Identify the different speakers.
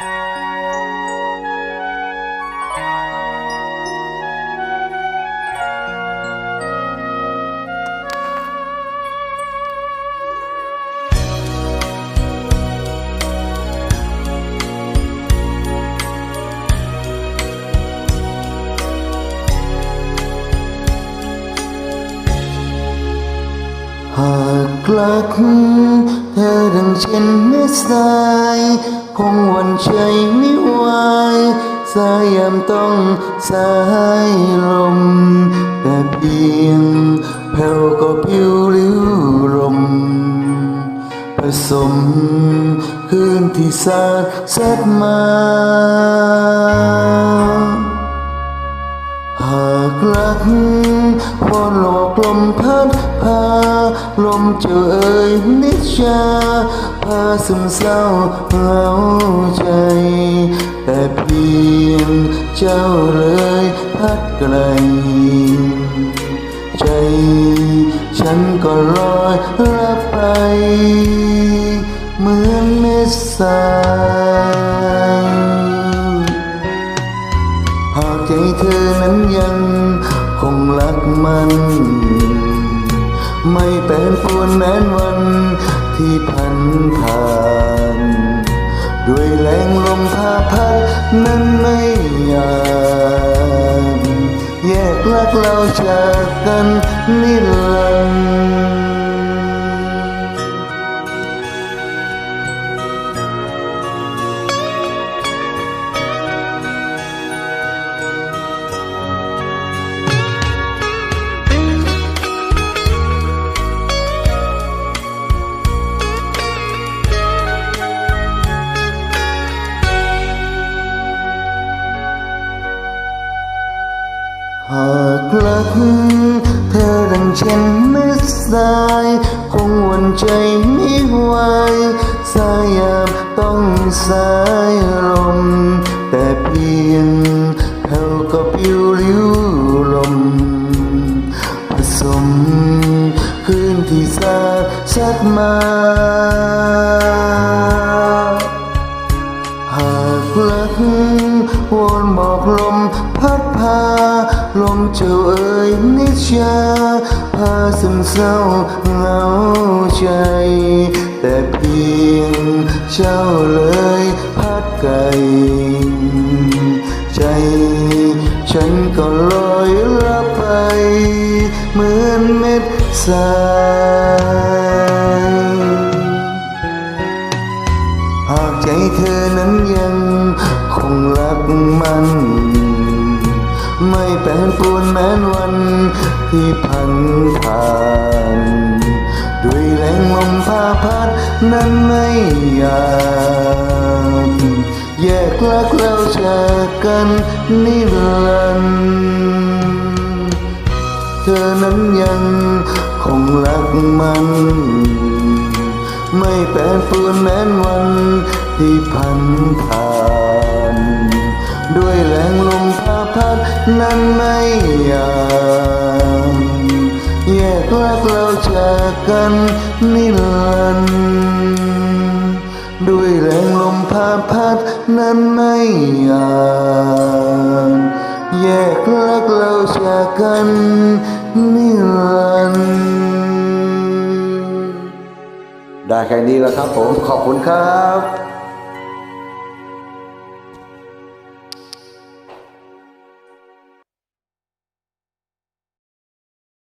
Speaker 1: Her clock, her and chin is thy อดังเช่นเนื้อทรายคงวันใจไม่ไหวสายยามต้องสายลม แต่เพียงแผ่วก็ผิวริ้วลม ผสมคืนที่สาดสัดมา หากรักพอหลอกลมพัด ลมเจ้าเอ่ยนิชาพาซึมเศร้าเหงาใจ แต่เพียงเจ้าเลยพัดไกล ใจฉันก็ลอยรับไป เหมือนเม็ดทรายหากใจเธอนั้นยังคงรักมัน ไม่แปรปรวนแม้นวันที่พันผ่าน ด้วยแรงลมพาพัดนั้นไม่ยามแยกลักเราจากกันนิรัน หากรักเธอดังเช่นเม็ดทรายคงหวันใจไม่ไหวสายยามต้องสายลม แต่เพียงแผ่วก็ผิวริ้วลม ผสมคืนที่สาดสัดมา ลมเจ้าเอ่ยนิชาพาซึมเศร้าเหงาใจ แต่เพียงเจ้าเลยพัดไกลใจ ฉันก็ลอยรับไป เหมือนเม็ดทรายหากใจเธอนั้นยังคงรักมัน ไม่แปรปรวนแม้นวันที่พันผ่าน ด้วยแรงลมพาพัดนั้นไม่อยากแยกลักเราจากกันนิรันดร์เธอนั้นยังคงรักมัน ไม่แปรปรวนแม้นวันที่พันผ่าน ด้วยแรงลมพา นั้นไม่อยากแยกลักเราจากกันนิรันดร์ด้วยแรงลมพาพัดนั้นไม่อยากแยกลักเราจากกันนิรันดร์ได้แค่นี้แล้วครับผมขอบคุณครับ